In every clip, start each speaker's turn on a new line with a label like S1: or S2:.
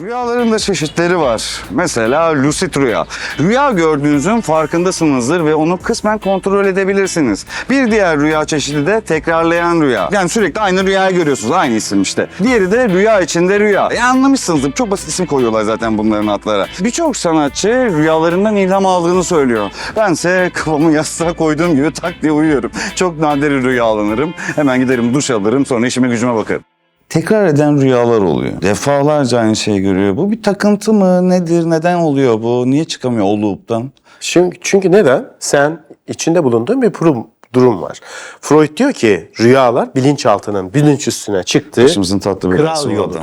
S1: Rüyaların da çeşitleri var. Mesela lucid rüya. Rüya gördüğünüzün farkındasınızdır ve onu kısmen kontrol edebilirsiniz. Bir diğer rüya çeşidi de tekrarlayan rüya. Yani sürekli aynı rüyayı görüyorsunuz. Aynı isim işte. Diğeri de rüya içinde rüya. E anlamışsınızdır. Çok basit isim koyuyorlar zaten bunların adlara. Birçok sanatçı rüyalarından ilham aldığını söylüyor. Bense kafamı yastığa koyduğum gibi tak diye uyuyorum. Çok nadir rüyalanırım. Hemen giderim duş alırım sonra işime gücüme bakarım. Tekrar eden rüyalar oluyor. Defalarca aynı şeyi görüyor. Bu bir takıntı mı? Nedir? Neden oluyor bu? Niye çıkamıyor o loop'tan?
S2: Çünkü, çünkü neden? Sen içinde bulunduğun bir durum, durum var. Freud diyor ki rüyalar bilinçaltının bilinç üstüne çıktığı
S1: Başımızın tatlı bir
S2: kral yolu.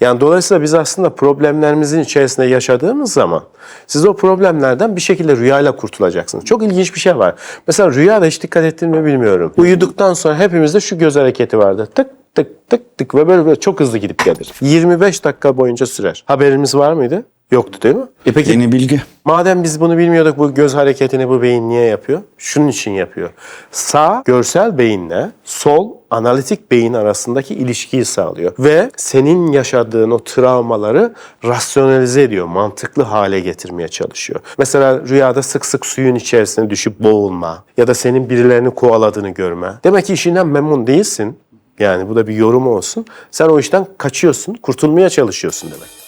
S2: Yani dolayısıyla biz aslında problemlerimizin içerisinde yaşadığımız zaman siz o problemlerden bir şekilde rüyayla kurtulacaksınız. Çok ilginç bir şey var. Mesela rüyada hiç dikkat ettin mi bilmiyorum. Uyuduktan sonra hepimizde şu göz hareketi vardı. Tık tık tık tık ve böyle, böyle çok hızlı gidip gelir. 25 dakika boyunca sürer. Haberimiz var mıydı? Yoktu değil mi? E peki
S1: Yeni bilgi.
S2: Madem biz bunu bilmiyorduk bu göz hareketini bu beyin niye yapıyor? Şunun için yapıyor. Sağ görsel beyinle sol analitik beyin arasındaki ilişkiyi sağlıyor. Ve senin yaşadığın o travmaları rasyonalize ediyor, mantıklı hale getirmeye çalışıyor. Mesela rüyada sık sık suyun içerisine düşüp boğulma ya da senin birilerini kovaladığını görme. Demek ki işinden memnun değilsin. Yani bu da bir yorum olsun. Sen o işten kaçıyorsun, kurtulmaya çalışıyorsun demek.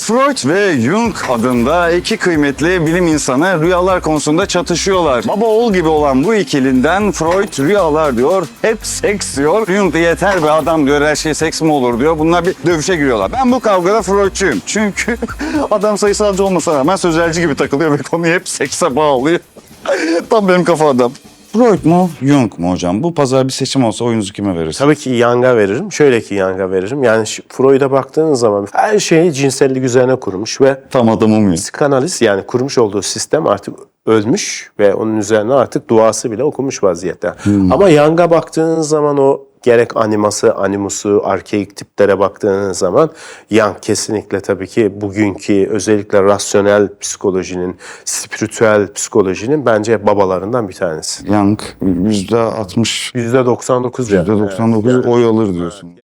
S1: Freud ve Jung adında iki kıymetli bilim insanı rüyalar konusunda çatışıyorlar. Baba oğul gibi olan bu ikilinden Freud rüyalar diyor, hep seks diyor. Jung da yeter be adam diyor, her şey seks mi olur diyor. Bunlar bir dövüşe giriyorlar. Ben bu kavgada Freudçuyum. Çünkü adam sayısalcı olmasına rağmen sözelci gibi takılıyor ve konuyu hep sekse bağlıyor. Tam benim kafa adam. Freud mu, Jung mu hocam? Bu pazar bir seçim olsa oyunuzu kime verirsin?
S2: Tabii ki Young'a veririm. Şöyle ki Young'a veririm. Yani Freud'a baktığınız zaman her şeyi cinsellik üzerine kurmuş ve
S1: Tam adamı mıyım?
S2: psikanaliz yani kurmuş olduğu sistem artık ölmüş ve onun üzerine artık duası bile okumuş vaziyette. Ama Young'a baktığınız zaman o gerek animası, animusu, arkeik tiplere baktığınız zaman Young kesinlikle tabii ki bugünkü özellikle rasyonel psikolojinin, spiritüel psikolojinin bence babalarından bir tanesi.
S1: Young yüzde 60,
S2: %99
S1: yüzde 99 oy alır diyorsun.